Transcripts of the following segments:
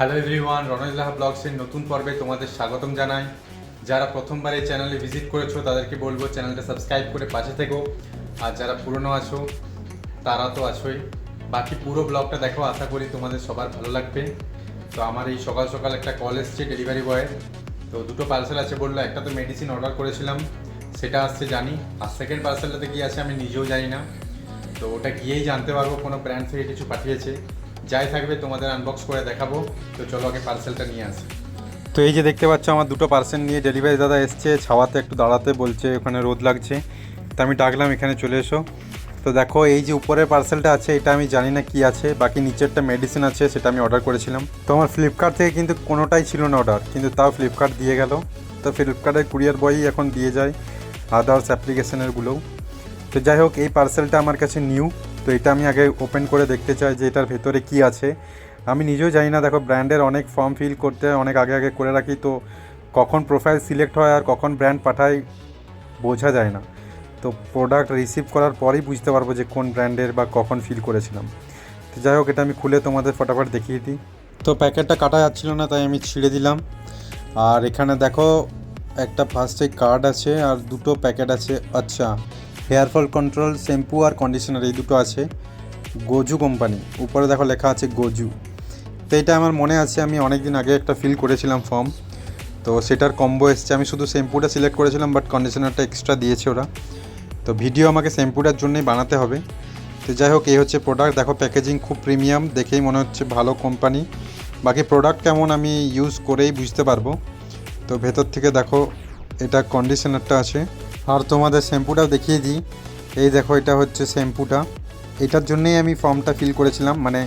Hello everyone Ronoj Laha ব্লগসের নতুন পর্বে তোমাদের স্বাগতম জানাই। যারা প্রথমবার এই চ্যানেলে ভিজিট করেছ, তাদেরকে বলব চ্যানেলটা সাবস্ক্রাইব করে পাশে থেকো। আর যারা পুরনো আছো, তারা তো আছোই। বাকি পুরো ব্লগটা দেখো, আশা করি তোমাদের সবার ভালো লাগবে। তো আমার এই সকাল সকাল একটা কল এসছে ডেলিভারি বয়ের তো দুটো পার্সেল আছে বলল, একটা তো মেডিসিন অর্ডার করেছিলাম, সেটা আসছে জানি। আর সেকেন্ড পার্সেলটাতে কি আছে আমি নিজেও জানি না। তো ওটা গিয়েই জানতে পারব, কোনো ব্র্যান্ড থেকে কিছু পাঠিয়েছে। যাই থাকবে তোমাদের আনবক্স করে দেখাবো। তো চলো আগে পার্সেলটা নিয়ে আসি। তো এই যে দেখতে পাচ্ছ, আমার দুটো পার্সেল নিয়ে ডেলিভারি দাদা এসছে, ছাওয়াতে একটু দাঁড়াতে বলছে, ওখানে রোদ লাগছে। তো আমি ডাকলাম, এখানে চলে এসো। তো দেখো, এই যে উপরের পার্সেলটা আছে, এটা আমি জানি না কি আছে, বাকি নিচেরটা মেডিসিন আছে, সেটা আমি অর্ডার করেছিলাম। তো আমার ফ্লিপকার্ট থেকে কিন্তু কোনোটাই ছিল না অর্ডার কিন্তু তাও ফ্লিপকার্ট দিয়ে গেল। তো ফ্লিপকার্টের কুরিয়ার বয়ই এখন দিয়ে যায় আদার্স অ্যাপ্লিকেশনেরগুলোও তো যাই হোক, এই পার্সেলটা আমার কাছে নিউ তো এটা আমি আগে ওপেন করে দেখতে চাই যে এটার ভেতরে কি আছে। আমি নিজেও জানি না, দেখো ব্র্যান্ডের অনেক ফর্ম ফিল করতে, অনেক আগে আগে করে রাখি, তো কখন প্রোফাইল সিলেক্ট হয় আর কখন ব্র্যান্ড পাঠায় বোঝা যায় না। তো প্রোডাক্ট রিসিভ করার পরেই বুঝতে পারব যে কোন ব্র্যান্ডের বা কখন ফিল করেছিলাম। তো যাই হোক, এটা আমি খুলে তোমাদের ফটাফট দেখিয়ে দিই। তো প্যাকেটটা কাটা যাচ্ছিল না, তাই আমি ছিঁড়ে দিলাম। আর এখানে দেখো, একটা ফার্স্টে কার্ড আছে আর দুটো প্যাকেট আছে। আচ্ছা হেয়ার ফল কন্ট্রোল, শ্যাম্পু আর কন্ডিশনার এই দুটো আছে। গোজু কোম্পানি, উপরে দেখো লেখা আছে গোজু। তো এটা আমার মনে আছে, আমি অনেক দিন আগে একটা ফিল করেছিলাম ফর্ম তো সেটার কম্বো এসছে, আমি শুধু শ্যাম্পুটা সিলেক্ট করেছিলাম বাট কন্ডিশনারটা এক্সট্রা দিয়েছে ওরা। তো ভিডিও আমাকে শ্যাম্পুটার জন্যই বানাতে হবে। তো যাই হোক, এই হচ্ছে প্রোডাক্ট দেখো প্যাকেজিং খুব প্রিমিয়াম দেখেই মনে হচ্ছে ভালো কোম্পানি বাকি প্রোডাক্ট কেমন আমি ইউজ করেই বুঝতে পারব। তো ভেতর থেকে দেখো, এটা কন্ডিশনারটা আছে। আর তোমাদের শ্যাম্পুটাও দেখিয়ে দিই। এই দেখো, এটা হচ্ছে শ্যাম্পুটা। এটার জন্যেই আমি ফর্মটা ফিল করেছিলাম মানে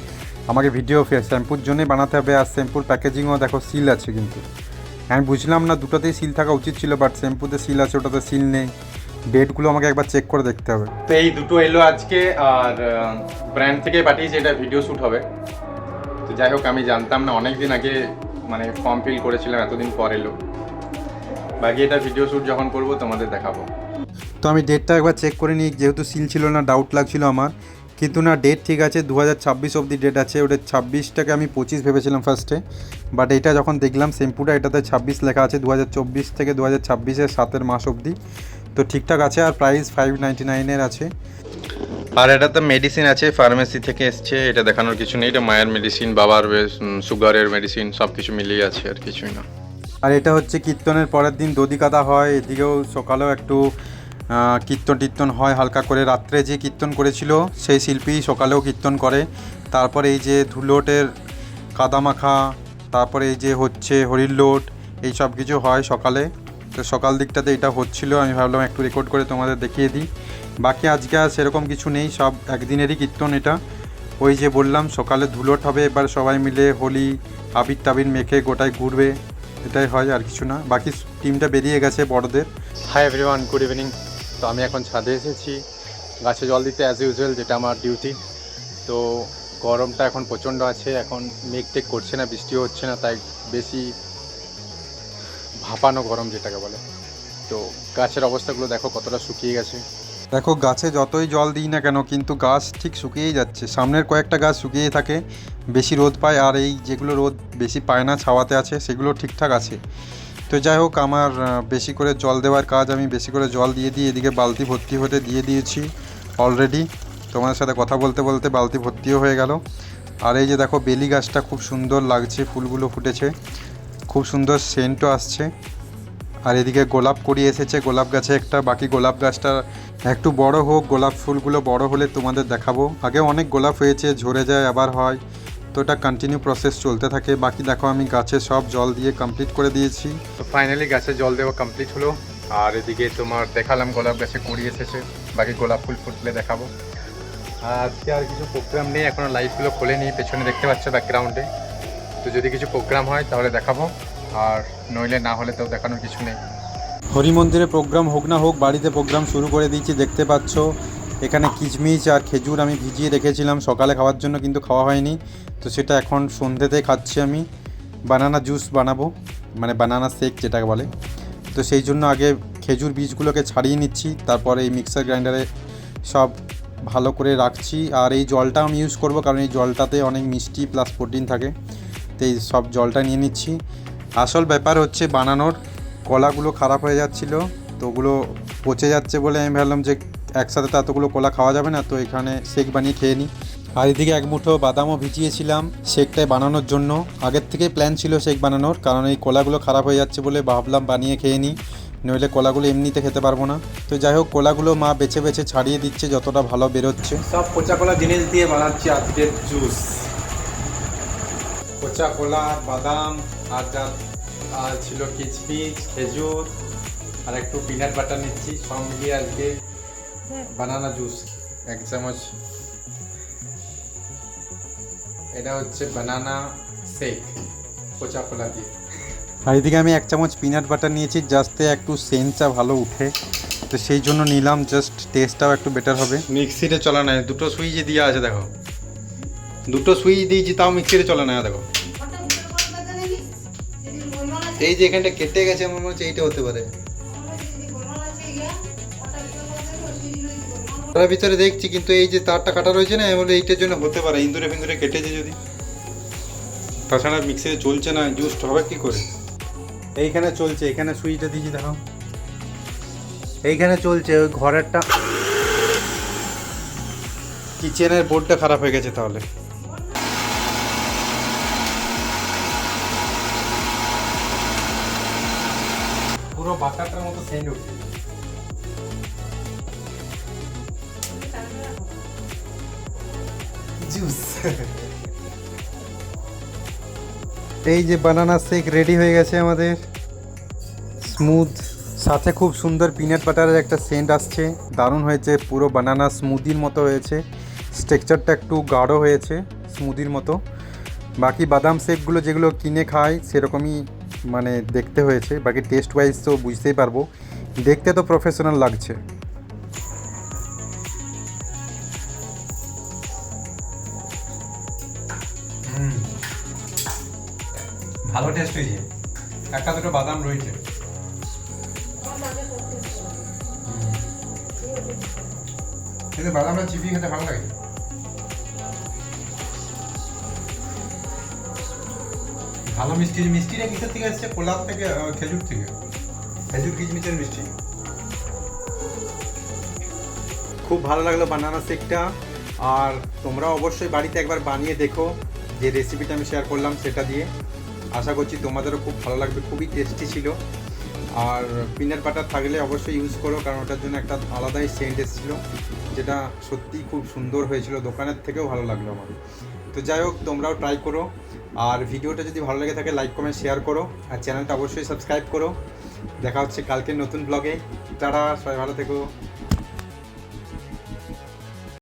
আমাকে ভিডিও শ্যাম্পুর জন্যই বানাতে হবে আর শ্যাম্পুর প্যাকেজিংও দেখো সিল আছে কিন্তু। আমি বুঝলাম না, দুটোতেই সিল থাকা উচিত ছিল বাট শ্যাম্পুতে সিল আছে, ওটাতে সিল নেই। ডেটগুলো আমাকে একবার চেক করে দেখতে হবে। তো এই দুটো এলো আজকে, আর ব্র্যান্ড থেকে পাঠিয়েছে, এটা ভিডিও শ্যুট হবে। তো যাই হোক, আমি জানতাম না অনেক দিন আগে মানে ফর্ম ফিল করেছিলাম, এতদিন পর এলো। বাকি এটা ভিডিও শ্যুট যখন করব তোমাদের দেখাবো। তো আমি ডেটটা একবার চেক করে নিই যেহেতু সিল ছিল না ডাউট লাগছিল আমার। কিন্তু না ডেট ঠিক আছে দু হাজার ছাব্বিশ অবধি ডেট আছে। ওটা ছাব্বিশটাকে আমি পঁচিশ ভেবেছিলাম ফার্স্টে বাট এটা যখন দেখলাম শ্যাম্পুটা এটাতে ছাব্বিশ লেখা আছে দু হাজার চব্বিশ থেকে দু হাজার ছাব্বিশের সাতের মাস অবধি। তো ঠিকঠাক আছে আর প্রাইস ফাইভ নাইনটি নাইনের আছে। আর এটাতে মেডিসিন আছে ফার্মেসি থেকে এসছে এটা দেখানোর কিছু নেই। এটা মায়ের মেডিসিন বাবার সুগারের মেডিসিন সব কিছু মিলিয়ে আছে আর কিছুই না। আর এটা হচ্ছে কীর্তনের পরের দিন দধি কাদা হয়, এদিকেও সকালেও একটু কীর্তন টীর্তন হয়, হালকা করে। রাত্রে যে কীর্তন করেছিল, সেই শিল্পী সকালেও কীর্তন করে। তারপরে এই যে ধুলোটের কাদামাখা তারপরে এই যে হচ্ছে হরির লোট, এই সব কিছু হয় সকালে। তো সকাল দিকটাতে এটা হচ্ছিল, আমি ভাবলাম একটু রেকর্ড করে তোমাদের দেখিয়ে দিই। বাকি আজকে আর সেরকম কিছু নেই, সব একদিনেরই কীর্তন এটা। ওই যে বললাম, সকালে ধুলোট হবে, এবার সবাই মিলে হোলি আবির টাবির মেখে গোটায় ঘুরবে। এটাই হয় আর কিছু না। বাকি টিমটা বেরিয়ে গেছে বড়দের। হাই এভরিওয়ান গুড ইভিনিং তো আমি এখন ছাদে এসেছি। গাছে জল দিতে অ্যাজ ইউজুয়াল যেটা আমার ডিউটি তো গরমটা এখন প্রচণ্ড আছে। এখন মেঘ টেক করছে না, বৃষ্টিও হচ্ছে না, তাই বেশি ভাপানো গরম যেটাকে বলে। তো গাছের অবস্থাগুলো দেখো কতটা শুকিয়ে গেছে। দেখো, গাছে যতই জল দিই না কেন, কিন্তু গাছ ঠিক শুকিয়েই যাচ্ছে। সামনের কয়েকটা গাছ শুকিয়েই থাকে, বেশি রোদ পায়, আর এই যেগুলো রোদ বেশি পায় না ছাওয়াতে আছে, সেগুলো ঠিকঠাক আছে। তো যাই হোক, আমার বেশি করে জল দেওয়ার কাজ আমি বেশি করে জল দিয়ে দিই এদিকে বালতি ভর্তি হতে দিয়ে দিয়েছি অলরেডি তোমাদের সাথে কথা বলতে বলতে বালতি ভর্তিও হয়ে গেল। আর এই যে দেখো, বেলি গাছটা খুব সুন্দর লাগছে, ফুলগুলো ফুটেছে। খুব সুন্দর সেন্টও আসছে। আর এদিকে গোলাপ করি এসেছে, গোলাপ গাছে একটা, বাকি গোলাপ গাছটা একটু বড় হোক, গোলাপ ফুলগুলো বড় হলে তোমাদের দেখাবো। আগে অনেক গোলাপ হয়েছে, ঝরে যায়, আবার হয়। তো এটা কন্টিনিউ প্রসেস চলতে থাকে। বাকি দেখো আমি গাছে সব জল দিয়ে কমপ্লিট করে দিয়েছি। তো ফাইনালি গাছে জল দেওয়া কমপ্লিট হলো। আর এদিকে তোমার দেখালাম গোলাপ গাছে কুড়ি এসেছে। বাকি গোলাপ ফুল ফুটলে দেখাবো। আজকে আর কিছু প্রোগ্রাম নেই এখনও লাইটগুলো খোলেনি, পেছনে দেখতে পাচ্ছ ব্যাকগ্রাউন্ডে তো যদি কিছু প্রোগ্রাম হয় তাহলে দেখাবো। আর নইলে না হলে তো দেখানোর কিছু নেই। হরি মন্দিরে প্রোগ্রাম হোক না হোক, বাড়িতে প্রোগ্রাম শুরু করে দিয়েছি, দেখতে পাচ্ছ। এখানে কিচমিচ আর খেজুর আমি ভিজিয়ে রেখেছিলাম, সকালে খাওয়ার জন্য কিন্তু খাওয়া হয়নি। তো সেটা এখন সন্ধ্যেতে খাচ্ছি আমি। বানানা জুস বানাবো মানে বানানা শেক যেটাকে বলে। তো সেই জন্য আগে খেজুর বীজগুলোকে ছাড়িয়ে নিচ্ছি, তারপরে এই মিক্সার গ্রাইন্ডারে সব ভালো করে রাখছি। আর এই জলটা আমি ইউজ করব, কারণ এই জলটাতে অনেক মিষ্টি প্লাস প্রোটিন থাকে। তো এই সব জলটা নিয়ে নিচ্ছি। আসল ব্যাপার হচ্ছে বানানোর কলাগুলো খারাপ হয়ে যাচ্ছিল, তো ওগুলো পচে যাচ্ছে বলে আমি ভাবলাম যে একসাথে তো এতগুলো কলা খাওয়া যাবে না, তো এখানে শেক বানিয়ে খেয়ে নিই। আর এদিকে এক মুঠো বাদামও ভিজিয়েছিলাম শেকটাই বানানোর জন্য। আগের থেকে প্ল্যান ছিল শেক বানানোর, কারণ এই কলাগুলো খারাপ হয়ে যাচ্ছে বলে ভাবলাম বানিয়ে খেয়ে নিই, নইলে কলাগুলো এমনিতে খেতে পারব না। তো যাই হোক, কলাগুলো মা বেছে বেছে ছাড়িয়ে দিচ্ছে, যতটা ভালো বেরোচ্ছে। সব পচা কলা জিনিস দিয়ে বানাচ্ছি আজকের জুস পচা কলা বাদাম আর যা আর ছিল কিচমিচ খেজুর আর একটু পিনাট বাটার নিচ্ছি সব মিলিয়ে আজকে বানানা জুস এক চামচ। এটা হচ্ছে বানানা শেক পচা কলা দিয়ে। আর এদিকে আমি এক চামচ পিনাট বাটার নিয়েছি জাস্টে একটু সেন্সটা ভালো উঠে। তো সেই জন্য নিলাম জাস্ট টেস্টটাও একটু বেটার হবে। মিক্সিতে চলা নাই দুটো সুইচ দিয়ে আছে দেখো। দুটো সুইচ দিয়েছি তাও মিক্সিতে চলে না দেখো। এই যে এখানটা কেটে গেছে, আমার মনে হচ্ছে এইটা হতে পারে। তার ভিতরে দেখছি, কিন্তু এই যে তারটা কাটা রয়েছে না, এমন এইটার জন্য হতে পারে ইন্দুরে ফিন্দুরে কেটেছে যদি। তাছাড়া মিক্সিতে চলছে না জুস্ট হবে কি করে? এইখানে চলছে, এখানে সুইচটা দিয়েছি দেখো এইখানে চলছে, ওই ঘরেরটা। কিচেনের বোর্ডটা খারাপ হয়ে গেছে তাহলে পুরো মতো উঠছে এই যে বানানা শেক রেডি হয়ে গেছে আমাদের। স্মুথ সাথে খুব সুন্দর পিনাট বাটারের একটা সেন্ট আসছে। দারুণ হয়েছে, পুরো বানানা স্মুদির মতো হয়েছে। স্ট্রেকচারটা একটু গাঢ় হয়েছে স্মুদির মতো। বাকি বাদাম শেকগুলো যেগুলো কিনে খায় সেরকমই মানে দেখতে হয়েছে, বাকি টেস্ট ওয়াইজ তো বুঝতেই পারব। দেখতে তো প্রফেশনাল লাগছে। ভালো টেস্ট হয়েছে। একটা দুটো বাদাম রয়েছে। কিন্তু বাদামটা চিবিয়ে খেতে ভালো লাগে। ভালো মিষ্টি মিষ্টিটা কিসের থেকে এসছে? কোলার থেকে খেজুর থেকে। খেজুর কিচমিচের মিষ্টি। খুব ভালো লাগল বানানা শেকটা আর তোমরা অবশ্যই বাড়িতে একবার বানিয়ে দেখো যে রেসিপিটা আমি শেয়ার করলাম সেটা দিয়ে। আশা করছি তোমাদেরও খুব ভালো লাগবে, খুবই টেস্টি ছিল। আর পিনাট বাটার থাকলে অবশ্যই ইউজ করো, কারণ ওটার জন্য একটা আলাদাই সেন্ট এসেছিল, যেটা সত্যিই খুব সুন্দর হয়েছিল। দোকানের থেকেও ভালো লাগল আমার। তো যাই হোক, তোমরাও ট্রাই করো। আর ভিডিওটা যদি ভালো লেগে থাকে লাইক কমেন্ট শেয়ার করো। আর চ্যানেলটা অবশ্যই সাবস্ক্রাইব করো। দেখা হচ্ছে কালকের নতুন ব্লগে তারা সবাই ভালো থেকো।